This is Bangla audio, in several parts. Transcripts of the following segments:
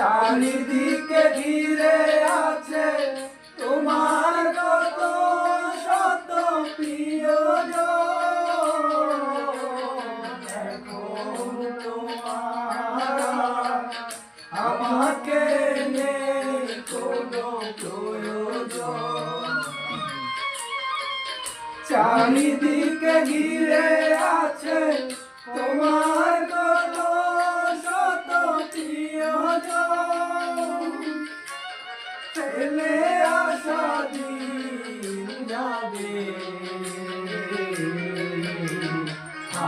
চারিদিকে ঘিরে আছে তোমার কত শত তোমার, আমাকে নেই কোনো প্রয়োজন। চারিদিকে ঘিরে আছে তোমার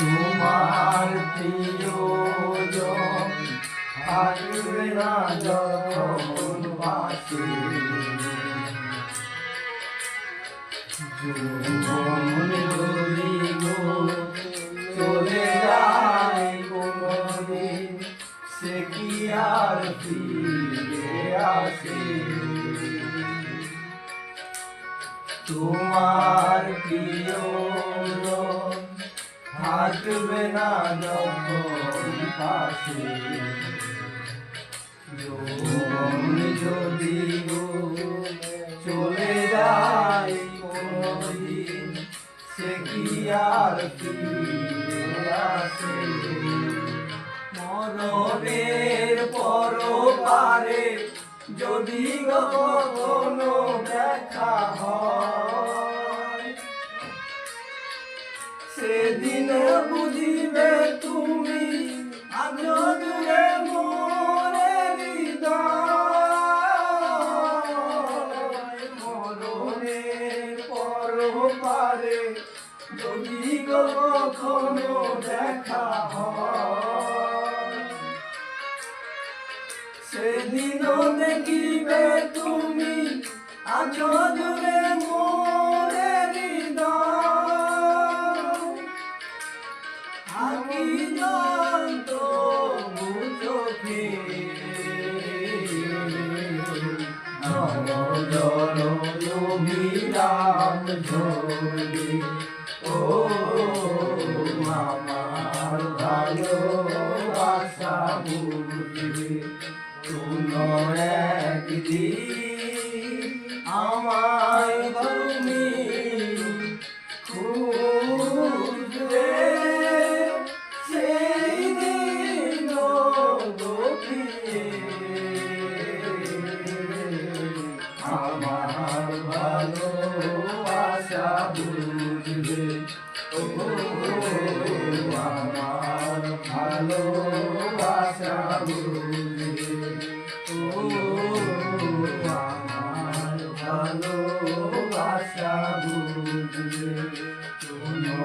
তোমার থাকবে না যখন বাসে। চলে যায় কোনদিন সে কি আর ফিরে তোমার প্রিয়জন থাকবে না যখন পাশে। যদি চলে যায় কোনদিন, সে কি আর আসে? মরণের পর পারে যদি গো কখনো দেখা হয় সেদিন বুঝিবে তুমি আজো দূরে মোরে মরণের পর পারে দেখা হয়, সেদিনও দেখিবে তুমি আছো জুড়ে ঝরে ও আমার ভালোবাসা বুঝবে কোনো একদিন আমায় তুমি খুঁজবে। সেই দিন গোপিয়ে ভালোবাসা বুঝবে ও আমার ভালোবাসা বুঝবে শোনো